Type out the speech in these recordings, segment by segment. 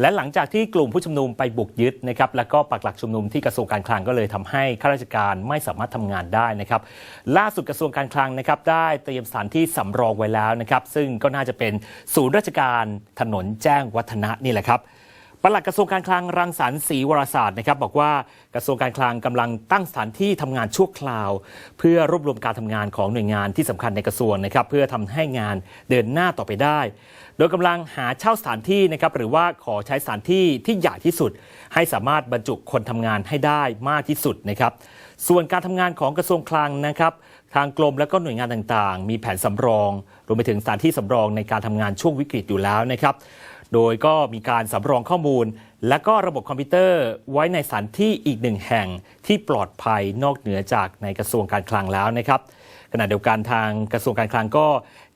และหลังจากที่กลุ่มผู้ชุมนุมไปบุกยึดนะครับแล้วก็ปักหลักชุมนุมที่กระทรวงการคลังก็เลยทำให้ข้าราชการไม่สามารถทำงานได้นะครับล่าสุดกระทรวงการคลังนะครับได้เตรียมสถานที่สำรองไว้แล้วนะครับซึ่งก็น่าจะเป็นศูนย์ราชการถนนแจ้งวัฒนะนี่แหละครับ ปลัดกระทรวงการคลังรังสรรค์ศรีวรศาสตร์นะครับบอกว่ากระทรวงการคลังกำลังตั้งสถานที่ทำงานชั่วคราว เพื่อรวบรวมการทำงานของหน่วยงานที่สำคัญในกระทรวงนะครับเพื่อทำให้งานเดินหน้าต่อไปได้ โดยกำลังหาเช่าสถานที่นะครับหรือว่าขอใช้สถานที่ที่ใหญ่ที่สุด ให้สามารถบรรจุคนทำงานให้ได้มากที่สุดนะครับส่วนการทำงานของกระทรวงคลังนะครับทางกรมและก็หน่วยงานต่างๆ มีแผนสำรอง รวมไปถึงสถานที่สำรองในการทำงานช่วงวิกฤตอยู่แล้วนะครับ โดยก็มีการสำรองข้อมูล และก็ระบบคอมพิวเตอร์ไว้ในสถานที่อีกหนึ่งแห่งที่ปลอดภัยนอกเหนือจากในกระทรวงการคลังแล้วนะครับขณะเดียวกันทางกระทรวงการคลังก็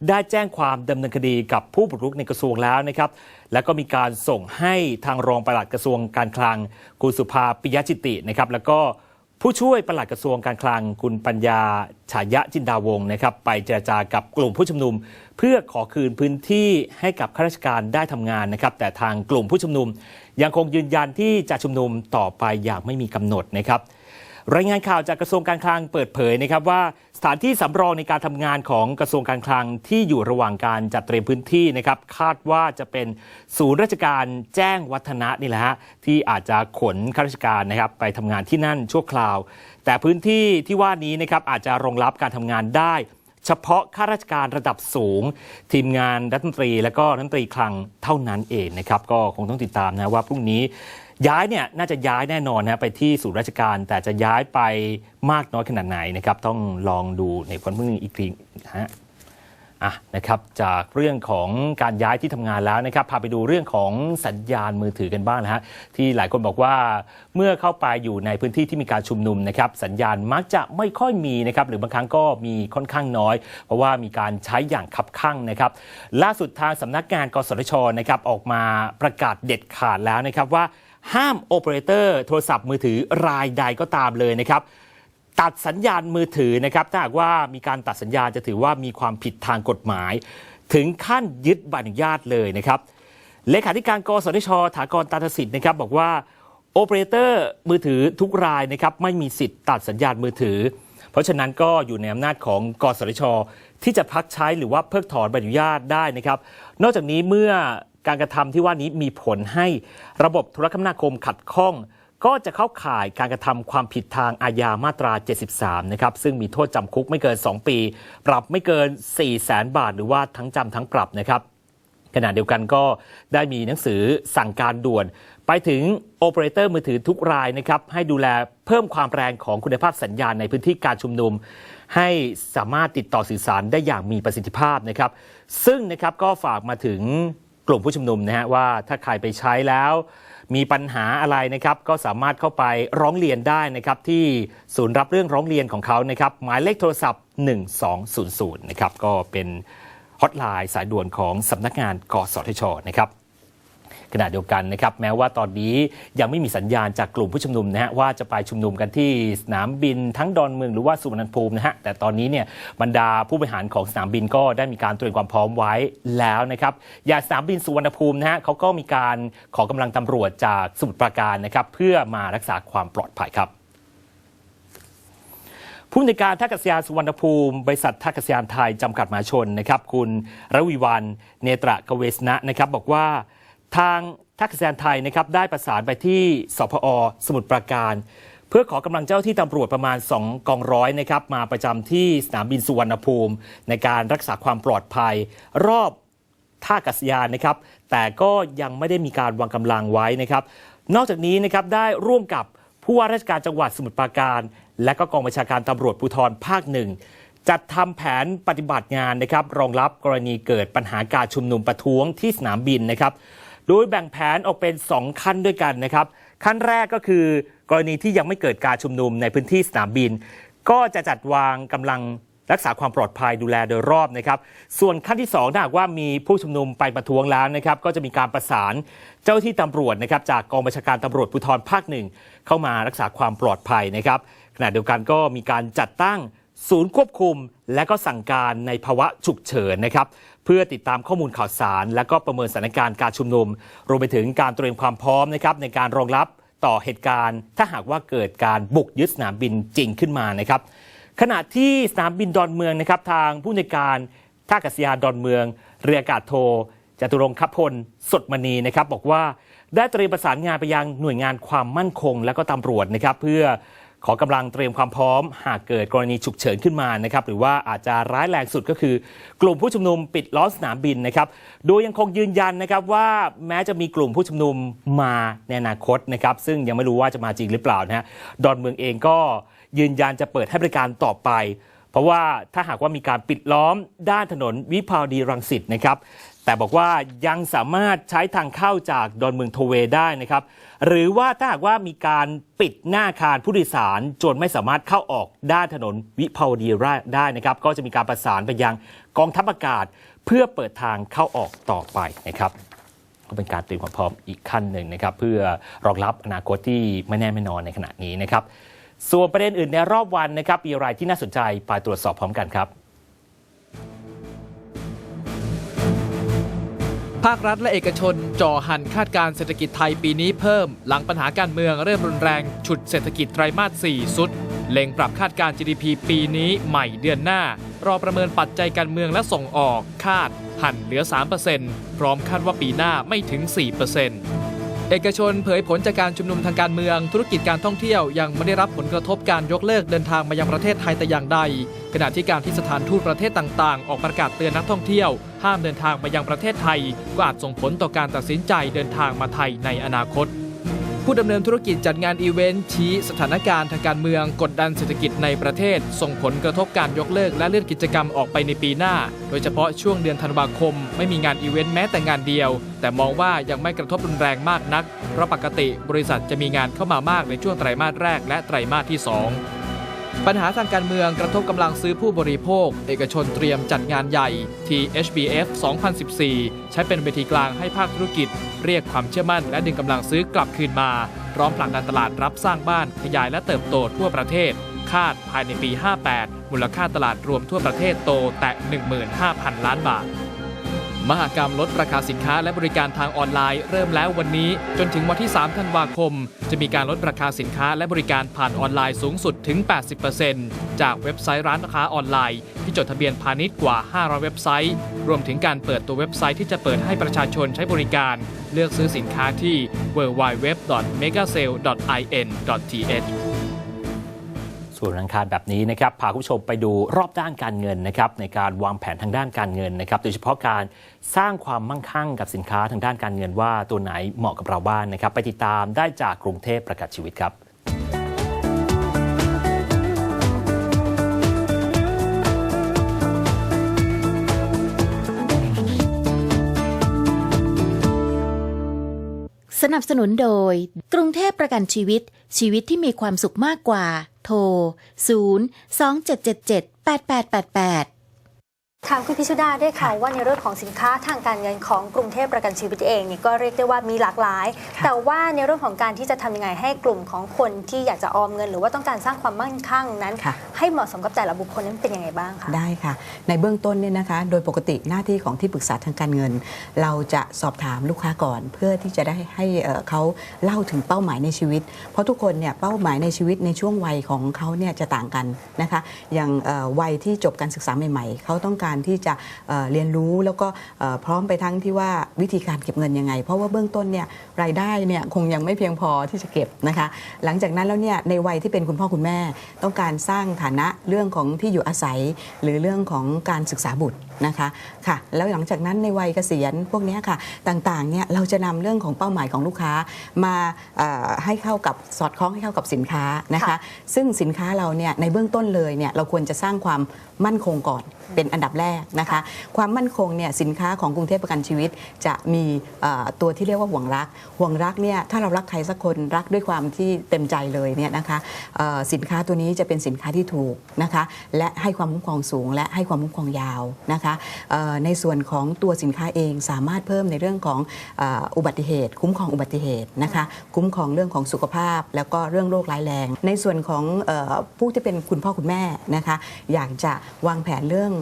ได้แจ้งความดำเนินคดีกับผู้บุกรุกในกระทรวงแล้วนะครับ และก็มีการส่งให้ทางรองปลัดกระทรวงการคลังคุณสุภาปิยจิตินะครับ แล้วก็ ผู้ช่วยปลัดกระทรวงการคลังคุณปัญญาฉายะจินดาวงศ์นะครับ ไปเจรจากับกลุ่มผู้ชุมนุม เพื่อขอคืนพื้นที่ให้กับข้าราชการได้ทำงานนะครับ แต่ทางกลุ่มผู้ชุมนุม ยังคงยืนยันที่จะชุมนุมต่อไปอย่างไม่มีกำหนดนะครับ รายงานข่าวจากกระทรวงการคลังเปิดเผยนะครับว่าสถานที่สำรองในการทำงานของกระทรวงการคลังที่อยู่ระหว่างการจัดเตรียมพื้นที่นะครับคาดว่าจะเป็นศูนย์ราชการแจ้งวัฒนะนี่แหละฮะที่อาจจะขนข้าราชการนะครับไปทำงานที่นั่นชั่วคราว แต่พื้นที่ที่ว่านี้นะครับอาจจะรองรับการทำงานได้ เฉพาะข้าราชการระดับสูง ทีมงานรัฐมนตรี และก็รัฐมนตรีคลังเท่านั้นเองนะครับก็คงต้องติดตามนะว่าพรุ่งนี้ย้ายเนี่ยน่าจะย้ายแน่นอนนะไปที่ศูนย์ราชการ แต่จะย้ายไปมากน้อยขนาดไหนนะครับต้องลองดูในวันพรุ่งนี้อีกทีนะฮะ อะนะครับจากเรื่องของการย้ายที่ทำงานแล้วนะครับพาไปดูเรื่องของสัญญาณมือถือกันบ้างนะฮะที่หลายคนบอกว่าเมื่อเข้าไปอยู่ในพื้นที่ที่มีการชุมนุมนะครับสัญญาณมักจะไม่ค่อยมีนะครับหรือบางครั้งก็มีค่อนข้างน้อย เพราะว่ามีการใช้อย่างขับข้างนะครับล่าสุดทางสำนักงานกสทชนะครับออกมาประกาศเด็ดขาดแล้วนะครับว่าห้ามโอเปอเรเตอร์โทรศัพท์มือถือรายใดก็ตามเลยนะครับ ตัดสัญญาณมือถือนะครับถ้าหากว่ามีการตัดสัญญาณจะถือว่ามีความผิดทางกฎหมาย ถึงขั้นยึดใบอนุญาตเลยนะครับเลขาธิการกสทชถากรตาทสิทธิ์นะครับบอกว่าโอเปอเรเตอร์มือถือทุกรายนะครับไม่มีสิทธิ์ตัดสัญญาณมือถือ เพราะฉะนั้นก็อยู่ในอำนาจของกสทช ที่จะพักใช้หรือว่าเพิกถอนใบอนุญาตได้นะครับ นอกจากนี้เมื่อการกระทำที่ว่านี้มีผลให้ระบบโทรคมนาคมขัดข้อง ก็จะเข้าข่ายการกระทำความผิดทางอาญามาตรา 73 นะครับ ซึ่งมีโทษจำคุกไม่เกิน 2 ปี ปรับไม่เกิน 4 0 0แสนบาท หรือว่าทั้งจำทั้งปรับนะครับ ขณะเดียวกันก็ได้มีหนังสือสั่งการด่วน ไปถึงโอเปอเรเตอร์มือถือทุกรายนะครับ ให้ดูแลเพิ่มความแรงของคุณภาพสัญญาณในพื้นที่การชุมนุม ให้สามารถติดต่อสื่อสารได้อย่างมีประสิทธิภาพนะครับ ซึ่งนะครับก็ฝากมาถึงกลุ่มผู้ชุมนุมนะฮะว่าถ้าใครไปใช้แล้ว มีปัญหาอะไรนะครับ ก็สามารถเข้าไปร้องเรียนได้นะครับ ที่ศูนย์รับเรื่องร้องเรียนของเขานะครับ หมายเลขโทรศัพท์ 1200 นะครับ ก็เป็นฮอตไลน์สายด่วนของสำนักงานกสทชนะครับ ขณะเดียวกันนะครับแม้ว่าตอนนี้ยังไม่มีสัญญาณจากกลุ่มผู้ชุมนุมนะฮะว่าจะไปชุมนุมกันที่สนามบินทั้งดอนเมืองหรือว่าสุวรรณภูมินะฮะแต่ตอนนี้เนี่ยบรรดาผู้บริหารของสนามบินก็ได้มีการเตรียมความพร้อมไว้แล้วนะครับอย่างสนามบินสุวรรณภูมินะฮะเขาก็มีการขอกำลังตำรวจจากสมุทรปราการนะครับเพื่อมารักษาความปลอดภัยครับผู้ในการท่าอากาศยานสุวรรณภูมิ บริษัทท่าอากาศยานไทยจำกัดมหาชนนะครับ คุณระวิวันเนตรกเวสนะนะครับ บอกว่า ทางท่าอากาศยานไทยนะครับได้ประสานไปที่สพอสมุทรปราการ เพื่อขอกำลังเจ้าที่ตำรวจประมาณ 2 กองร้อยนะครับมาประจำที่สนามบินสุวรรณภูมิ ในการรักษาความปลอดภัย รอบท่าอากาศยานนะครับ แต่ก็ยังไม่ได้มีการวางกำลังไว้นะครับ นอกจากนี้นะครับได้ร่วมกับผู้ว่าราชการจังหวัดสมุทรปราการ และก็กองบัญชาการตำรวจภูธรภาคหนึ่งจัดทำแผนปฏิบัติงานนะครับรองรับกรณีเกิดปัญหาการชุมนุมประท้วงที่สนามบินนะครับ โดยแบ่งแผนออกเป็น 2 ขั้นด้วยกันนะครับ ขั้นแรกก็คือกรณีที่ยังไม่เกิดการชุมนุมในพื้นที่สนามบิน ก็จะจัดวางกำลังรักษาความปลอดภัยดูแลโดยรอบนะครับ ส่วนขั้นที่2ถ้าหากว่ามีผู้ชุมนุมไปประท้วงแล้วนะครับ ก็จะมีการประสานเจ้าที่ตำรวจนะครับ จากกองบัญชาการตำรวจภูธรภาคหนึ่งเข้ามารักษาความปลอดภัยนะครับขณะเดียวกันก็มีการจัดตั้ง ศูนย์ควบคุมและก็สั่งการในภาวะฉุกเฉินนะครับ เพื่อติดตามข้อมูลข่าวสาร และก็ประเมินสถานการณ์การชุมนุม รวมไปถึงการเตรียมความพร้อมนะครับในการรองรับต่อเหตุการณ์ ถ้าหากว่าเกิดการบุกยึดสนามบินจริงขึ้นมานะครับ ขณะที่สนามบินดอนเมืองนะครับทางผู้ในการท่าอากาศยานดอนเมือง เรืออากาศโทจตุรงคพลสดมณีนะครับบอกว่าได้เตรียมประสานงานไปยังหน่วยงานความมั่นคง และก็ตำรวจนะครับ เพื่อ ขอกำลังเตรียมความพร้อม หากเกิดกรณีฉุกเฉินขึ้นมานะครับหรือว่าอาจจะร้ายแรงสุดก็คือ กลุ่มผู้ชุมนุมปิดล้อมสนามบินนะครับโดยยังคงยืนยันนะครับว่าแม้จะมีกลุ่มผู้ชุมนุมมาในอนาคตนะครับซึ่งยังไม่รู้ว่าจะมาจริงหรือเปล่านะฮะดอนเมืองเองก็ยืนยันจะเปิดให้บริการต่อไป เพราะว่าถ้าหากว่ามีการปิดล้อมด้านถนนวิภาวดีรังสิตนะครับ แต่บอกว่ายังสามารถใช้ทางเข้าจากดอนเมืองโทเวได้นะครับ หรือว่าถ้าหากว่ามีการปิดหน้าอาคารผู้โดยสารจนไม่สามารถเข้าออกด้านถนนวิภาวดีได้นะครับ ก็จะมีการประสานไปยังกองทัพอากาศ เพื่อเปิดทางเข้าออกต่อไปนะครับก็เป็นการเตรียมความพร้อมอีกขั้นหนึ่งนะครับ เพื่อรองรับอนาคตที่ไม่แน่ไม่นอนในขณะนี้นะครับ ส่วนประเด็นอื่นในรอบวันนะครับมีอะไรที่น่าสนใจไปตรวจสอบพร้อมกันครับ ภาครัฐและเอกชนจ่อหันคาดการเศรษฐกิจไทยปีนี้เพิ่ม หลังปัญหาการเมืองเริ่มรุนแรง ฉุดเศรษฐกิจไตรมาส 4 สุด เล็งปรับคาดการ GDP ปีนี้ใหม่เดือนหน้า รอประเมินปัจจัยการเมืองและส่งออก คาด หันเหลือ 3%พร้อมคาดว่าปีหน้าไม่ถึง 4% เอกชนเผยผลจากการชุมนุมทางการเมือง ธุรกิจการท่องเที่ยวยังไม่ได้รับผลกระทบการยกเลิกเดินทางมายังประเทศไทยแต่อย่างใด ขณะที่การที่สถานทูตประเทศต่างๆ ออกประกาศเตือนนักท่องเที่ยว ห้ามเดินทางมายังประเทศไทย ก็อาจส่งผลต่อการตัดสินใจเดินทางมาไทยในอนาคต ผู้ดำเนินธุรกิจจัดงานอีเวนต์ชี้สถานการณ์ทางการเมืองกดดันเศรษฐกิจในประเทศ ส่งผลกระทบการยกเลิกและเลื่อนกิจกรรมออกไปในปีหน้า โดยเฉพาะช่วงเดือนธันวาคม ไม่มีงานอีเวนต์แม้แต่งานเดียว แต่มองว่ายังไม่กระทบรุนแรงมากนัก เพราะปกติบริษัทจะมีงานเข้ามามากในช่วงไตรมาสแรกและไตรมาสที่ 2 ปัญหาทางการเมืองกระทบกำลังซื้อผู้บริโภค เอกชนเตรียมจัดงานใหญ่ THBF 2014 ใช้เป็นเวทีกลางให้ภาคธุรกิจ เรียกความเชื่อมั่นและดึงกำลังซื้อกลับคืนมา พร้อมผลักดันตลาดรับสร้างบ้านขยายและเติบโตทั่วประเทศ คาดภายในปี 58 มูลค่าตลาดรวมทั่วประเทศโตแตะ15,000 ล้านบาท มหากรรมลดราคาสินค้าและบริการทางออนไลน์ เริ่มแล้ววันนี้ จนถึงวันที่ 3 ธันวาคม จะมีการลดราคาสินค้าและบริการผ่านออนไลน์สูงสุดถึง 80%จากเว็บไซต์ร้านค้าออนไลน์ ที่จดทะเบียนพาณิชย์กว่า 500 เว็บไซต์ รวมถึงการเปิดตัวเว็บไซต์ที่จะเปิดให้ประชาชนใช้บริการ เลือกซื้อสินค้าที่ www.megasale.in.th ส่วนอังคารแบบนี้นะครับพาคุณผู้ชมไปดูรอบด้านการเงินนะครับในการวางแผนทางด้านการเงินนะครับโดยเฉพาะการสร้างความมั่งคั่งกับสินค้าทางด้านการเงินว่าตัวไหนเหมาะกับเราบ้างนะครับ ไปติดตามได้จากกรุงเทพประกาศชีวิตครับ สนับสนุนโดย กรุงเทพประกันชีวิต ชีวิตที่มีความสุขมากกว่า โทร 0 2 7 7 7 8 8 8 8 ทางคุณพิชุดาได้ข่าวว่าในเรื่องของสินค้าทางการเงินของกรุงเทพประกันชีวิตเองเนี่ยก็เรียกได้ว่ามีหลากหลาย แต่ว่าในเรื่องของการที่จะทำยังไงให้กลุ่มของคนที่อยากจะออมเงิน หรือว่าต้องการสร้างความมั่งคั่งนั้นค่ะให้เหมาะสมกับแต่ละบุคคลนั้นเป็นยังไงบ้างคะได้ค่ะ ในเบื้องต้นเนี่ยนะคะ โดยปกติหน้าที่ของที่ปรึกษาทางการเงิน เราจะสอบถามลูกค้าก่อน เพื่อที่จะได้ให้เอ่อเขาเล่าถึงเป้าหมายในชีวิต เพราะทุกคนเนี่ยเป้าหมายในชีวิตในช่วงวัยของเขาเนี่ยจะต่างกันนะคะอย่างเอ่อวัยที่จบการศึกษาใหม่ ๆเขาต้องการที่จะเอ่อเรียนรู้แล้วก็เอ่อพร้อมไปทั้งที่ว่าวิธีการเก็บเงินยังไง เพราะว่าเบื้องต้นเนี่ยรายได้เนี่ยคงยังไม่เพียงพอที่จะเก็บนะคะ หลังจากนั้นแล้วเนี่ยในวัยที่เป็นคุณพ่อคุณแม่ ต้องการสร้างฐานะเรื่องของที่อยู่อาศัย หรือเรื่องของการศึกษาบุตรนะคะค่ะแล้วหลังจากนั้นในวัยเกษียณพวกเนี้ยค่ะต่างๆเนี่ยเราจะนำเรื่องของเป้าหมายของลูกค้ามาเอ่อให้เข้ากับสอดคล้องให้เข้ากับสินค้านะคะค่ะซึ่งสินค้าเราเนี่ยในเบื้องต้นเลยเนี่ยเราควรจะสร้างความมั่นคงก่อนเป็นอันดับแรกนะคะ ความมั่นคงเนี่ยสินค้าของกรุงเทพประกันชีวิต จะมีตัวที่เรียกว่าห่วงรัก ห่วงรักเนี่ยถ้าเรารักใครสักคนรักด้วยความที่เต็มใจเลยเนี่ยนะคะสินค้าตัวนี้จะเป็นสินค้าที่ถูกนะคะและให้ความคุ้มครองสูง และให้ความคุ้มครองยาวนะคะในส่วนของตัวสินค้าเองสามารถเพิ่มในเรื่องของอุบัติเหตุ คุ้มครองอุบัติเหตุนะคะคุ้มครองเรื่องของสุขภาพ แล้วก็เรื่องโรคร้ายแรง ในส่วนของผู้ที่เป็นคุณพ่อคุณแม่นะคะอยากจะวางแผนเรื่อง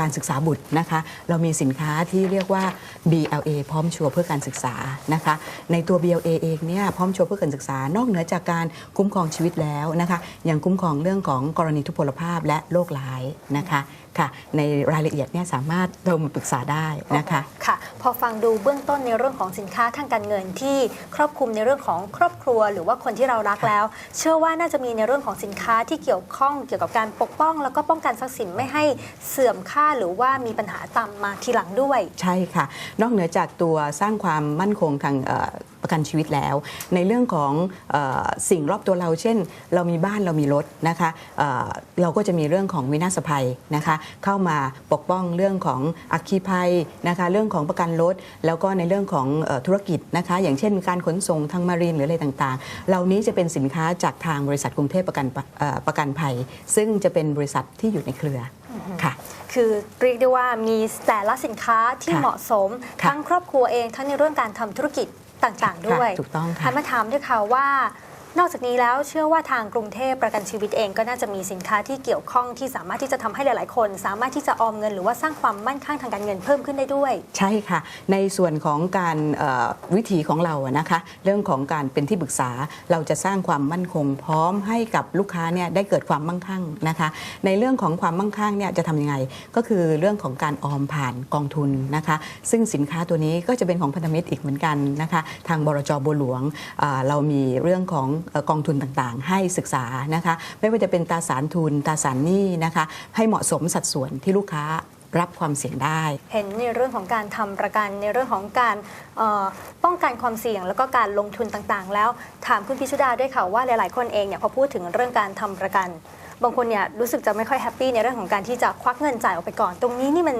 การศึกษาบุตรนะคะ เรามีสินค้าที่เรียกว่า BLA พร้อมชัวร์เพื่อการศึกษานะคะ ในตัว BLA เองเนี่ยพร้อมชัวร์เพื่อการศึกษานอกเหนือจากการคุ้มครองชีวิตแล้วนะคะยังคุ้มครองเรื่องของกรณีทุพพลภาพและโรคร้ายนะคะค่ะ ในรายละเอียดเนี่ยสามารถโทรมาปรึกษาได้นะคะ ค่ะ พอฟังดูเบื้องต้นในเรื่องของสินค้าทางการเงินที่ครอบคลุมในเรื่องของครอบครัว หรือว่าคนที่เรารักแล้ว เชื่อว่าน่าจะมีในเรื่องของสินค้าที่เกี่ยวข้องเกี่ยวกับการปกป้อง แล้วก็ป้องกันทรัพย์สินไม่ให้เสื่อมค่าหรือว่ามีปัญหาตามมาทีหลังด้วย ใช่ค่ะ นอกเหนือจากตัวสร้างความมั่นคงทางเอ่อ ประกันชีวิตแล้ว ในเรื่องของเออสิ่งรอบตัวเรา เช่น เรามีบ้านเรามีรถนะคะเอ่อเราก็จะมีเรื่องของวินาศภัยนะคะเข้ามาปกป้องเรื่องของอัคคีภัยนะคะเรื่องของประกันรถแล้วก็ในเรื่องของเอ่อธุรกิจนะคะอย่างเช่น การขนส่งทางมารีนหรืออะไรต่างๆ เหล่านี้จะเป็นสินค้าจากทางบริษัทกรุงเทพประกันเอ่อประกันภัย ซึ่งจะเป็นบริษัทที่อยู่ในเครือค่ะคือเรียกได้ว่ามีแต่ละสินค้าที่ค่ะเหมาะสมค่ะทั้งครอบครัวเองทั้งในเรื่องการทำธุรกิจ ต่างๆด้วยค่ะถูกต้องค่ะหันมาถามด้วยค่ะว่า นอกจากนี้แล้วเชื่อว่าทางกรุงเทพประกันชีวิตเองก็น่าจะมีสินค้าที่เกี่ยวข้องที่สามารถที่จะทำให้หลาย ๆ คน สามารถที่จะออมเงินหรือว่าสร้างความมั่นคงทางการเงินเพิ่มขึ้นได้ด้วย ใช่ค่ะ ในส่วนของการวิธีของเราอะนะคะ เรื่องของการเป็นที่ปรึกษาเราจะสร้างความมั่นคง พร้อมให้กับลูกค้าเนี่ยได้เกิดความมั่งคั่งนะคะ ในเรื่องของความมั่งคั่งเนี่ยจะทำยังไงก็คือเรื่องของการออมผ่านกองทุนนะคะ ซึ่งสินค้าตัวนี้ก็จะเป็นของพันธมิตรอีกเหมือนกันนะคะ ทางบรจบัวหลวงเรามีเรื่องของกองทุนต่างๆ ให้ศึกษานะคะไม่ว่าจะเป็นตราสารทุนตราสารหนี้นะคะให้เหมาะสมสัดส่วนที่ลูกค้ารับความเสี่ยงได้ เห็นในเรื่องของการทำประกันในเรื่องของการป้องกันความเสี่ยง แล้วก็การลงทุนต่างๆ แล้วถามคุณพิชุดาด้วยค่ะว่าหลายๆ คนเองเนี่ยพอพูดถึงเรื่องการทำประกัน บางคนเนี่ยรู้สึกจะไม่ค่อยแฮปปี้ในเรื่องของการที่จะควักเงินจ่ายออกไปก่อน ตรงนี้นี่มัน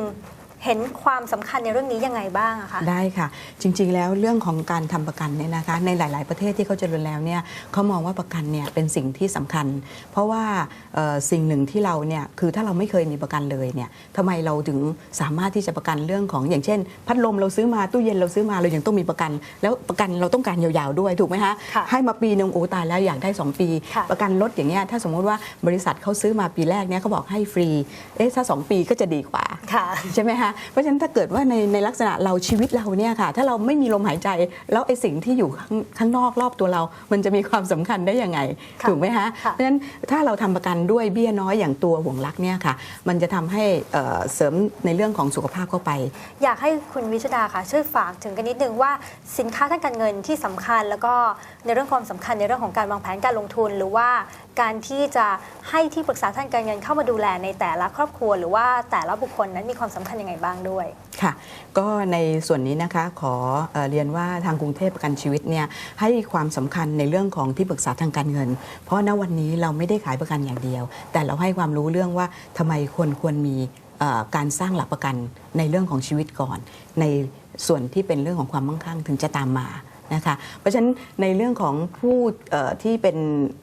เห็นความสำคัญในเรื่องนี้ยังไงบ้างอะคะได้ค่ะ จริงๆ แล้วเรื่องของการทำประกันเนี่ยนะคะในหลาย ๆ ประเทศที่เขาเจริญแล้วเนี่ยเขามองว่าประกันเนี่ยเป็นสิ่งที่สำคัญ เพราะว่าเอ่อสิ่งหนึ่งที่เราเนี่ยคือถ้าเราไม่เคยมีประกันเลยเนี่ยทำไมเราถึงสามารถที่จะประกันเรื่องของอย่างเช่น พัดลมเราซื้อมาตู้เย็นเราซื้อมาเรายังต้องมีประกัน แล้วประกันเราต้องการยาวๆด้วยถูกไหมคะค่ะให้มาปีหนึ่งโอ้ตายแล้วอยากได้ 2 ปีค่ะประกันรถอย่างเงี้ยถ้าสมมติว่าบริษัทเขาซื้อมาปีแรกเนี่ยเขาบอกให้ฟรีเอ๊ะถ้า 2 ปีก็จะดีกว่าค่ะใช่ไหมคะเพราะฉะนั้นถ้าเกิดว่าในในลักษณะเราชีวิตเราเนี่ยค่ะ ถ้าเราไม่มีลมหายใจแล้วไอ้สิ่งที่อยู่ข้างข้างนอกรอบตัวเรา มันจะมีความสำคัญได้ยังไงค่ะถูกไหมคะค่ะเพราะฉะนั้นถ้าเราทำประกันด้วยเบี้ยน้อยอย่างตัวห่วงรักเนี่ยค่ะ มันจะทำให้เอ่อเสริมในเรื่องของสุขภาพเข้าไป อยากให้คุณวิชดาค่ะ ช่วยฝากถึงกันนิดนึงว่าสินค้าทางการเงินที่สำคัญ แล้วก็ในเรื่องความสำคัญในเรื่องของการวางแผนการลงทุน หรือว่า การที่จะให้ที่ปรึกษาทางการเงินเข้ามาดูแลในแต่ละครอบครัว หรือว่าแต่ละบุคคลนั้นมีความสำคัญยังไงบ้างด้วยค่ะ ก็ในส่วนนี้นะคะขอเอเรียนว่าทางกรุงเทพประกันชีวิตเนี่ยให้ความสำคัญในเรื่องของที่ปรึกษาทางการเงิน เพราะณวันนี้เราไม่ได้ขายประกันอย่างเดียว แต่เราให้ความรู้เรื่องว่าทำไมควรควรมีการสร้างหลักประกันในเรื่องของชีวิตก่อน ในส่วนที่เป็นเรื่องของความมั่งคั่งถึงจะตามมา นะคะเพราะฉะนั้นในเรื่องของผู้เอ่อที่เป็น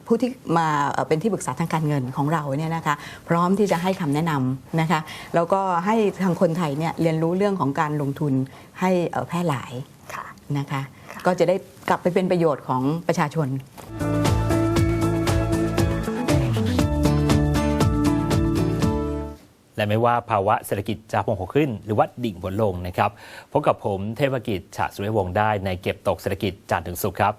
ผู้ที่มาเอ่อเป็นที่ปรึกษาทางการเงินของเราเนี่ยนะคะพร้อมที่จะให้คำแนะนำนะคะแล้วก็ให้ทางคนไทยเนี่ยเรียนรู้เรื่องของการลงทุนให้เอ่อแพร่หลายค่ะนะคะค่ะก็จะได้กลับไปเป็นประโยชน์ของประชาชน และไม่ว่าภาวะเศรษฐกิจจะพงหขึ้น หรือว่าดิ่งบนลงนะครับพบกับผมเทพกิจฉะสุริยวงศ์ได้ในเก็บตกเศรษฐกิจจันทร์ถึงสุขครับ